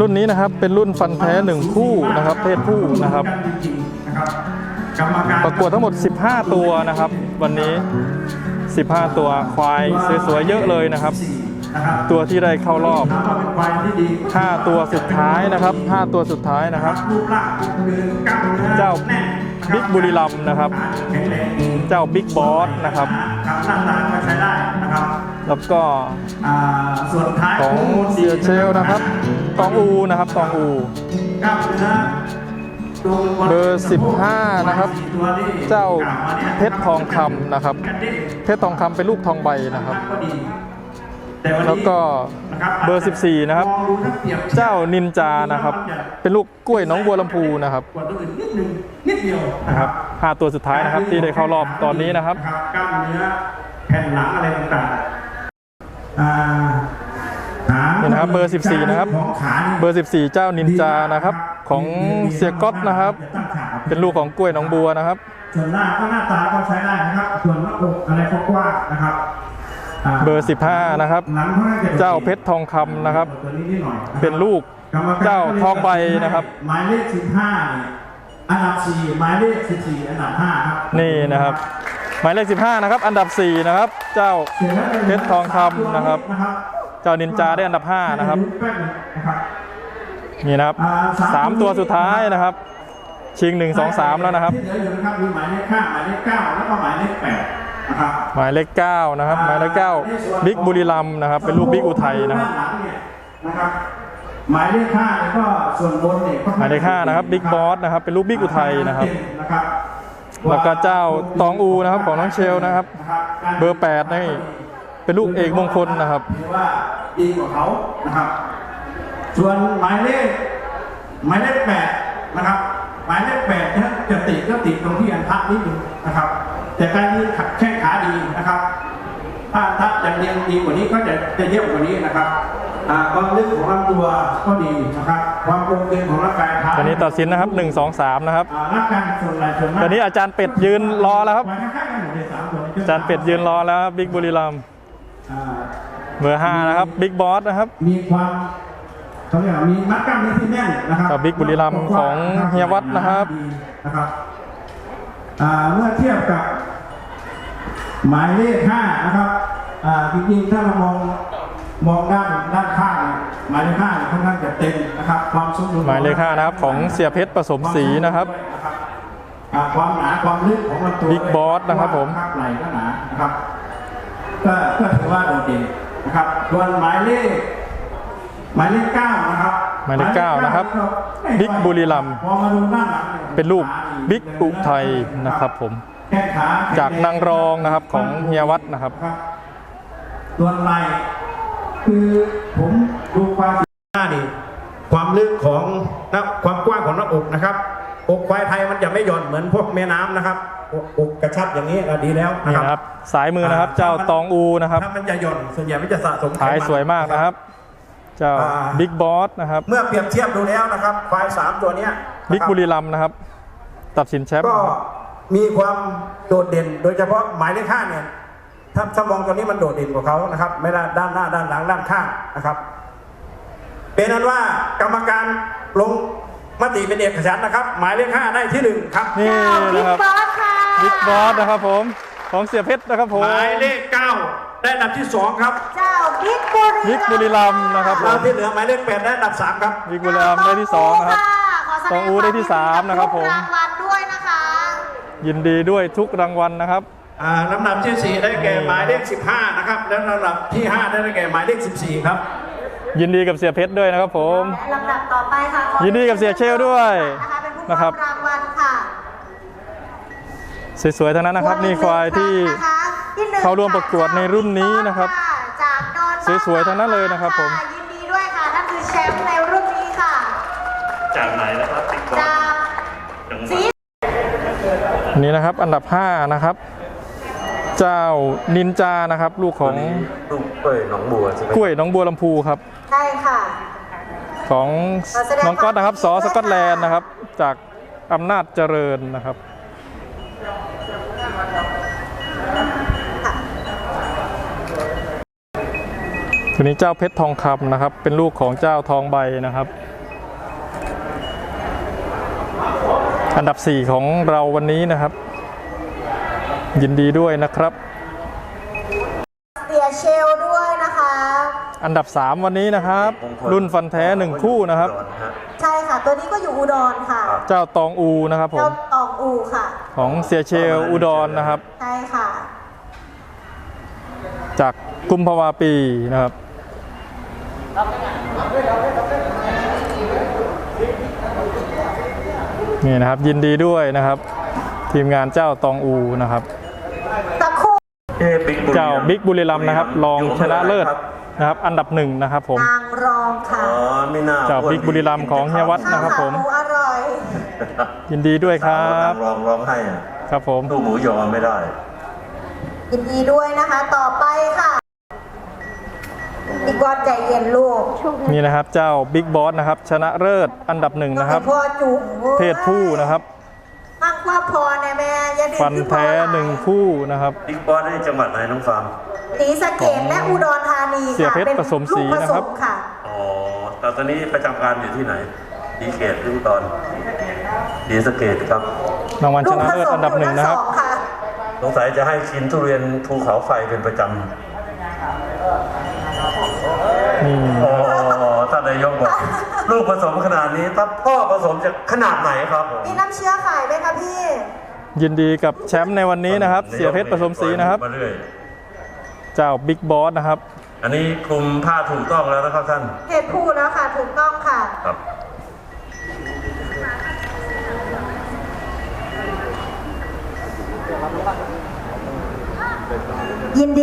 รุ่นนี้นะครับเป็นรุ่นฟันแท้หนึ่งคู่นะครับ เพศผู้นะครับประกวดทั้งหมด 15 ตัวนะครับ วันนี้ 15 ตัวควายสวยๆเยอะเลยนะครับ ตัวที่ได้เข้ารอบ 5 ตัวสุดท้ายนะครับ 5 ตัวสุดท้ายนะครับ เจ้าบิ๊กบุรีรัมนะครับ เจ้าบิ๊กบอสนะครับ ครับหน้าตาก็ใช้ได้นะครับแล้วก็อ่าส่วนท้ายของเสียเชลนะครับ ตองอูนะครับ ตองอูกล้ามเนื้อตรงบนเบอร์ 15 นะครับตัวที่เจ้าล่วมนี่ยเพชรทองคำนะครับกระดิ่งเพชรทองคำเป็นลูกทองใบนะครับก็ดีแต่วันนี้แล้วก็นะครับเบอร์ 14 นะครับมองดูถ้ปรียบทียบเจ้านินจานะครับ เป็นลูกกล้วยน้องบัวลำพูนะครับกว่าตัวอื่นนิดนึงนิดเดียวนะนะคครัรับบห้าตัวสุดท้ายนะครับที่ได้เข้ารอบตอนนี้นะครับกล้ามเนื้อแผ่นหลังอะไรต่างๆอ่าหาง นี่นะครับเบอร์ 14 นะครับของขานี่เบอร์ 14 เจ้านินจานะครับ ของเสียก๊อตนะครับจะตั้งขาเป็นลูกของกล้วยน้องบัวนะครับ ส่วนหน้าก็หน้าตาก็ใช้ได้นะครับ ส่วนหน้าอกอะไรก็กว้างนะครับาเบอร์ 15 นะครับหลังเขาน่จะเจ้าเพชรทองคำนะครับตัวนี้นิดหน่อยะครับเป็นลูกกรรมกรเจ้าทองใบนะครับหมายเลข15เนี่ยอันดับ4หมายเลข14อันดับ5ครับนี่นะครับ หมายเลข 15 นะครับ อันดับ 4 นะครับ เจ้าเพชรทองคำนะครับ เจ้านินจาได้อันดับ 5 นะครับ นี่นะครับสามตัวสุดท้ายนะครับ ชิง 1 2 3 แล้วนะครับ ที่เหลืออยู่นะครับมีหมายเลข5หมายเลข9แล้วก็หมายเลข8นะครับหมายเลข 9 นะครับ หมายเลข 9 บิ๊กบุรีรัมนะครับ เป็นลูกบิ๊กอุทัยนะครับ หมายเลข5เนี่ยก็ส่วนบนเนี่ยหมายเลข5นะครับ บิ๊กบอสนะครับ เป็นลูกบิ๊กอุทัยนะครับนะครับ แล้วก็เจ้าตองอูนะครับของน้องเชลนะครับ เบอร์แปดนี่เป็นลูกเอกมงคลนะครับถือว่าดีกว่าเขานะครับ ส่วนหมายเลขหมายเลขแปดนะครับ หมายเลขแปดเนี่ยจะติดก็ติดตรงที่อันพักนิดนึงนะครับ แต่การที่แข้งขาดีนะครับ ถ้าถ้าจะเรียงดีกว่านี้ก็จะจะเยี่ยมกว่านี้นะครับอ่าความลึกของลำตัวก็ดีนะครับ ความโปร่งเกงของร่างกายเท้าตอนนี้ตัดสินนะครับ 1 2 3 นะครับอ่าร่างกายส่วนไหนส่วนมากตอนนี้อาจารย์เป็ดยืนรอแล้วครับไว้ข้างๆกันหมดเลยสามตัวนี้อาจารย์เป็ดยืนรอแล้วครับบิ๊กบุรีรัมย์อ่าเบอร์5นะครับบิ๊กบอสนะครับ มีความเขาเรียกว่ามีมัดกล้ามเนื้อที่แน่นนะครับกับบิ๊กบุรีรัมย์ของเฮียวัดนะครับ ดีนะครับอ่าเมื่อเทียบกับ หมายเลขห้านะครับอ่าจริงๆถ้าเรามอง มองด้านด้านข้างเนี่ยหมายเลขห้าเนี่ยค่อนข้างจะเต็มนะครับ ความสมดุลหมายเลข5นะครับของเสียเพชรผสมสีนะครับอ่าความหนาความลึกของลำตัว Big Boss นะครับผมข้างไหล่ก็หนานะครับก็ก็ถือว่าโดดเด่นนะครับส่วนหมายเลขหมายเลขเก้านะครับหมายเลขเก้านะครับบิ๊กบุรีรัมย์พอมาดูด้านหลังยเป็นลูกบิ๊กอุทัยนะครับผมแข้งขาจากนางรองนะครับของเฮียวัดนะครับส่วนไหล่ คือผมดูความหน้านี่ความลึกของนะความกว้างของหน้าอกนะครับ อกควายไทยมันจะไม่หย่อนเหมือนพวกแม่น้ำนะครับอกอกกระชับอย่างนี้ก็ดีแล้วนะนี่ครับนะครับ สายมือนะครับ เจ้าตองอูนะครับถ้ามันจะหย่อนส่วนใหญ่มันจะสะสมไขถ่ายนสวยมากนะครับ เจ้าอ่าบิ๊กบอสนะครับ เมื่อเปรียบเทียบดูแล้วนะครับควายสามตัวเนี้ยบิ๊กนะคบุรีรัมย์นะครับ ตัดสินแชมป์ก็มีความโดดเด่นโดยเฉพาะหมายเลขห้าเนี่ย ถ้าถ้ามองตัวนี้มันโดดเด่นกว่าเขานะครับ ไม่ได้ด้านหน้าด้านหลังด้านข้างนะครับ เป็นนั้นว่ากรรมการลงมติเป็นเอกฉันท์นะครับ หมายเลขห้าได้ที่หนึ่งครับ นี่เจ้าบิ๊นะกครับบอสค่ะ บิ๊กบอสนะครับผมของเสียเพชรนะครับผมหมายเลขเก้าได้อันดับที่สองครับเจ้าบิ๊กบุรีบิ๊กบุรีรัมย์นะครับผเรามที่เหลือหมายเลขแปดได้อันดับสามครับ บิ๊กบุรีรัมย์ได้ที่สองนะครับขอแสดตองอูได้ที่สามนะครับผมรางวัลด้วยนะคะ ยินดีด้วยทุกรางวัลนะครับ อ่าลำดับที่สี่ได้แก่หมายเลขสิบห้านะครับ และลำดับที่ห้าได้แก่หมายเลขสิบสี่ครับ ยินดีกับเสียเพชรด้วยนะครับผม และลำดับต่อไปค่ะขอยินดีกับเสียเชลด้วยนะคะเป็นผู้นะครับรางวัลค่ะสวยๆทั้งนั้นนะครับ นี่ควายที่ นะคะที่หนึ่งเข้าร่วมประกวดในรุ่นนี้นะครับจากนนท์สวยๆทั้งนั้นเลยนะครับผม ยินดีด้วยค่ะนั่นคือแชมป์ในรุ่นนี้ค่ะ จากไหนนะครับติ๊กบอลจากจังหวัด สีอันนี้นะครับ อันดับ 5 นะครับ เจ้านินจานะครับ ลูกของลูกเป้ยหนองบัวใช่ไหมกล้วยน้องบัวลำพูครับ ใช่ค่ะ ของขอแสดงน้องก๊อตนะครับสความอยินดีสด้วยกอตแลนด์ค่ะ นะครับ จากอำนาจเจริญนะครับคตัวนี้เจ้าเพชรทองคำนะครับ เป็นลูกของเจ้าทองใบนะครับ อันดับ 4 ของเราวันนี้นะครับ ยินดีด้วยนะครับ เสียเชลด้วยนะคะ อันดับ 3 วันนี้นะครับ รุ่นฟันแท้ 1 คู่นะครับ ใช่ค่ะ ตัวนี้ก็อยู่อุดรค่ะ เจ้าตองอูนะครับผเจ้ามตองอูค่ะ ของเสียเชลอุดรนะครับ ใช่ค่ะ จากกุมภาวาปีนะครับนี่นะครับยินดีด้วยนะครับ ทีมงานเจ้าตองอูนะครับ สักครู่เอ๊ะบิ๊กบุรีเจ้าบิ๊กบุรีรัมย์นะครับรองอยู่ชนะเลิศครับนะครับ อันดับหนึ่งนะครับผมนางรองค่ะอ๋อไม่น่าเจ้าบิ๊กบุรีรัมย์ของเฮียวัดข้าวนะครับขาผมหมูอร่อยยินดีด้วยครับร้องร้องให้อะครับผมตู้หมูยอไม่ได้ ยินดีด้วยนะคะ ต่อไปค่ะอีกวอนใจเย็นลูกนี่นะครับ เจ้าบิ๊กบอสนะครับ ชนะเลิศอันดับหนึ่งนะครับพ่อจุ๋มว้ยเพศผู้นะครับ มั่งว่าพอแน่แม่อย่าดื้อฟันแท้หนึ่งคู่นะครับ บิ๊กบอสในจังหวัดไหนน้องฟาร์มสีสะเกดและอุดรธานีเสียค่ะเพชรเป็นผสมศรีลูกผนะครับสมค่ะอ๋อแต่ตอนนี้ประจำการอยู่ที่ไหนดีเขตหรืออุดรดีสะเกตครับ รางวัลลูชกนะผเลิศสมอันดับอยู่หนึ่งทั้งนะสครับองค่ะ สงสัยจะให้ชินทุเรียนภูเขาไฟเป็นประจนี่ำอ๋อท่านนายกบอกลูกผสมขนาดนี้ถ้าพ่อผสมจะขนาดไหนครับผมมีน้ำเชื้อขายไหมคะพี่ยินดีกับแชมป์ในวันนี้นะครับ เสียเพชรผสมศรีนะครับ มาเรื่อยเจ้าบิ๊กบอสนะครับ อันนี้คลุมผ้าถูกต้องแล้วนะครับท่านเพศผู้แล้วค่ะถูกต้องค่ะ ครับยินดี